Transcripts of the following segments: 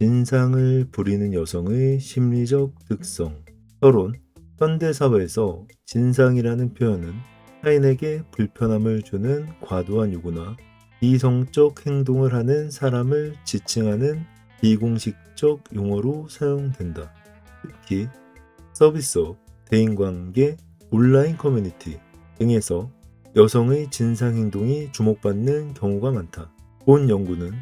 진상을 부리는 여성의 심리적 특성. 서론 현대사회에서 진상이라는 표현은 타인에게 불편함을 주는 과도한 요구나 비성적 행동을 하는 사람을 지칭하는 비공식적 용어로 사용된다. 특히 서비스업, 대인관계, 온라인 커뮤니티 등에서 여성의 진상 행동이 주목받는 경우가 많다. 본 연구는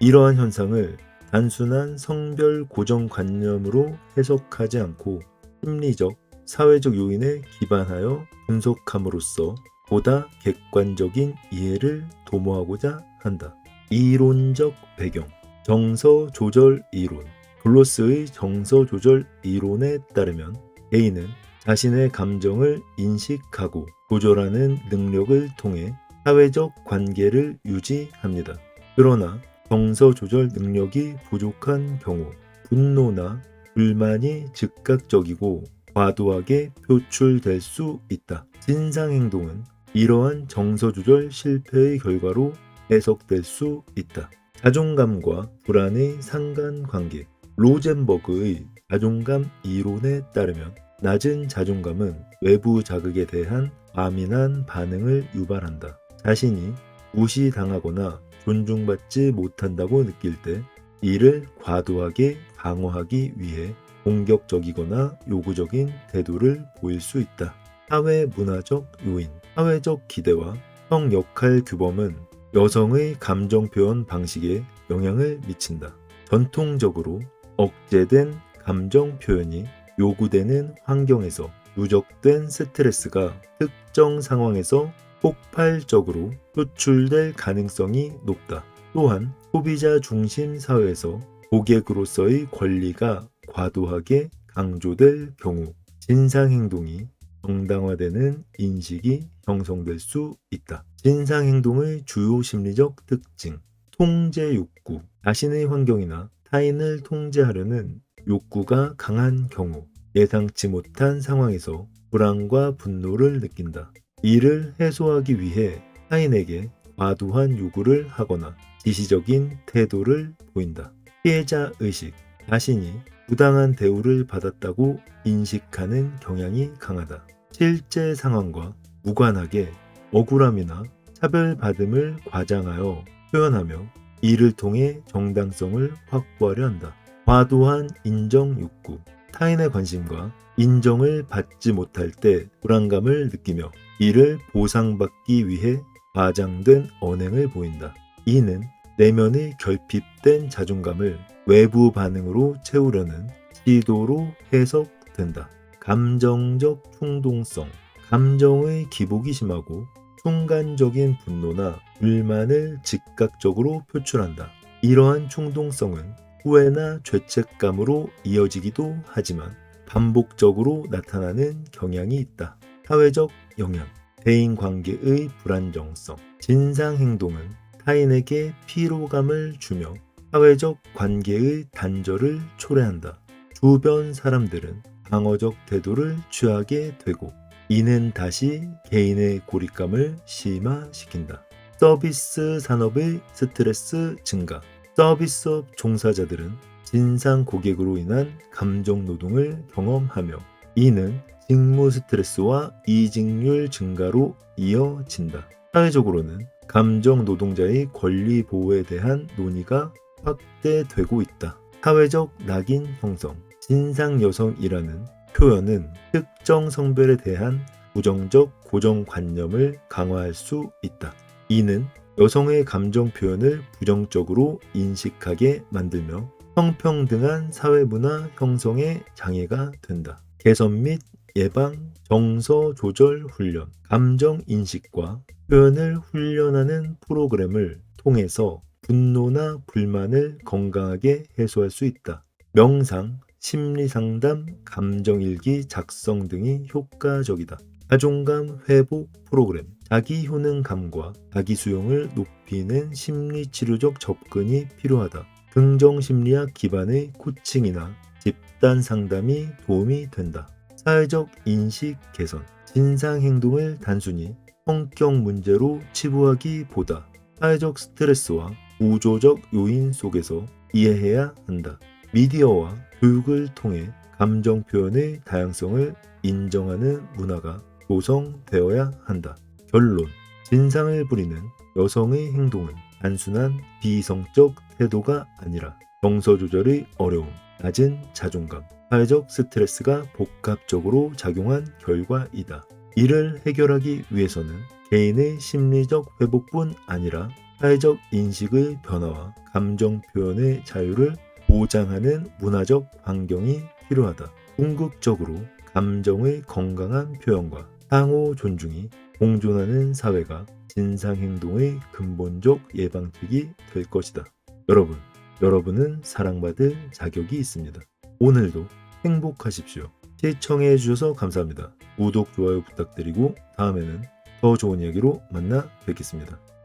이러한 현상을 단순한 성별 고정관념으로 해석하지 않고 심리적, 사회적 요인에 기반하여 분석함으로써 보다 객관적인 이해를 도모하고자 한다. 이론적 배경 정서 조절 이론 글로스의 정서 조절 이론에 따르면 개인은 자신의 감정을 인식하고 조절하는 능력을 통해 사회적 관계를 유지합니다. 그러나 정서 조절 능력이 부족한 경우 분노나 불만이 즉각적이고 과도하게 표출될 수 있다. 진상 행동은 이러한 정서 조절 실패의 결과로 해석될 수 있다. 자존감과 불안의 상관관계 로젠버그의 자존감 이론에 따르면 낮은 자존감은 외부 자극에 대한 과민한 반응을 유발한다. 자신이 무시당하거나 존중받지 못한다고 느낄 때 이를 과도하게 방어하기 위해 공격적이거나 요구적인 태도를 보일 수 있다. 사회 문화적 요인, 사회적 기대와 성 역할 규범은 여성의 감정 표현 방식에 영향을 미친다. 전통적으로 억제된 감정 표현이 요구되는 환경에서 누적된 스트레스가 특정 상황에서 폭발적으로 표출될 가능성이 높다. 또한 소비자 중심 사회에서 고객으로서의 권리가 과도하게 강조될 경우 진상 행동이 정당화되는 인식이 형성될 수 있다. 진상 행동의 주요 심리적 특징 통제 욕구 자신의 환경이나 타인을 통제하려는 욕구가 강한 경우 예상치 못한 상황에서 불안과 분노를 느낀다. 이를 해소하기 위해 타인에게 과도한 요구를 하거나 지시적인 태도를 보인다. 피해자 의식 자신이 부당한 대우를 받았다고 인식하는 경향이 강하다. 실제 상황과 무관하게 억울함이나 차별받음을 과장하여 표현하며 이를 통해 정당성을 확보하려 한다. 과도한 인정 욕구, 타인의 관심과 인정을 받지 못할 때 불안감을 느끼며 이를 보상받기 위해 과장된 언행을 보인다. 이는 내면의 결핍된 자존감을 외부 반응으로 채우려는 시도로 해석된다. 감정적 충동성, 감정의 기복이 심하고 순간적인 분노나 불만을 즉각적으로 표출한다. 이러한 충동성은 후회나 죄책감으로 이어지기도 하지만 반복적으로 나타나는 경향이 있다. 사회적 영향, 대인 관계의 불안정성, 진상 행동은 타인에게 피로감을 주며 사회적 관계의 단절을 초래한다. 주변 사람들은 방어적 태도를 취하게 되고 이는 다시 개인의 고립감을 심화시킨다. 서비스 산업의 스트레스 증가. 서비스업 종사자들은 진상 고객으로 인한 감정 노동을 경험하며 이는 직무 스트레스와 이직률 증가로 이어진다. 사회적으로는 감정 노동자의 권리 보호에 대한 논의가 확대되고 있다. 사회적 낙인 형성, 진상 여성이라는 표현은 특정 성별에 대한 부정적 고정관념을 강화할 수 있다. 이는 여성의 감정 표현을 부정적으로 인식하게 만들며 성평등한 사회문화 형성에 장애가 된다. 개선 및 예방, 정서 조절 훈련, 감정 인식과 표현을 훈련하는 프로그램을 통해서 분노나 불만을 건강하게 해소할 수 있다. 명상, 심리상담, 감정일기 작성 등이 효과적이다. 자존감 회복 프로그램, 자기 효능감과 자기 수용을 높이는 심리치료적 접근이 필요하다. 긍정심리학 기반의 코칭이나 집단 상담이 도움이 된다. 사회적 인식 개선, 진상 행동을 단순히 성격 문제로 치부하기보다 사회적 스트레스와 우조적 요인 속에서 이해해야 한다. 미디어와 교육을 통해 감정 표현의 다양성을 인정하는 문화가 조성되어야 한다. 결론. 진상을 부리는 여성의 행동은 단순한 비성적 태도가 아니라 정서 조절의 어려움, 낮은 자존감, 사회적 스트레스가 복합적으로 작용한 결과이다. 이를 해결하기 위해서는 개인의 심리적 회복뿐 아니라 사회적 인식의 변화와 감정 표현의 자유를 보장하는 문화적 환경이 필요하다. 궁극적으로 감정의 건강한 표현과 상호 존중이 공존하는 사회가 진상행동의 근본적 예방책이 될 것이다. 여러분, 여러분은 사랑받을 자격이 있습니다. 오늘도 행복하십시오. 시청해 주셔서 감사합니다. 구독, 좋아요 부탁드리고 다음에는 더 좋은 이야기로 만나 뵙겠습니다.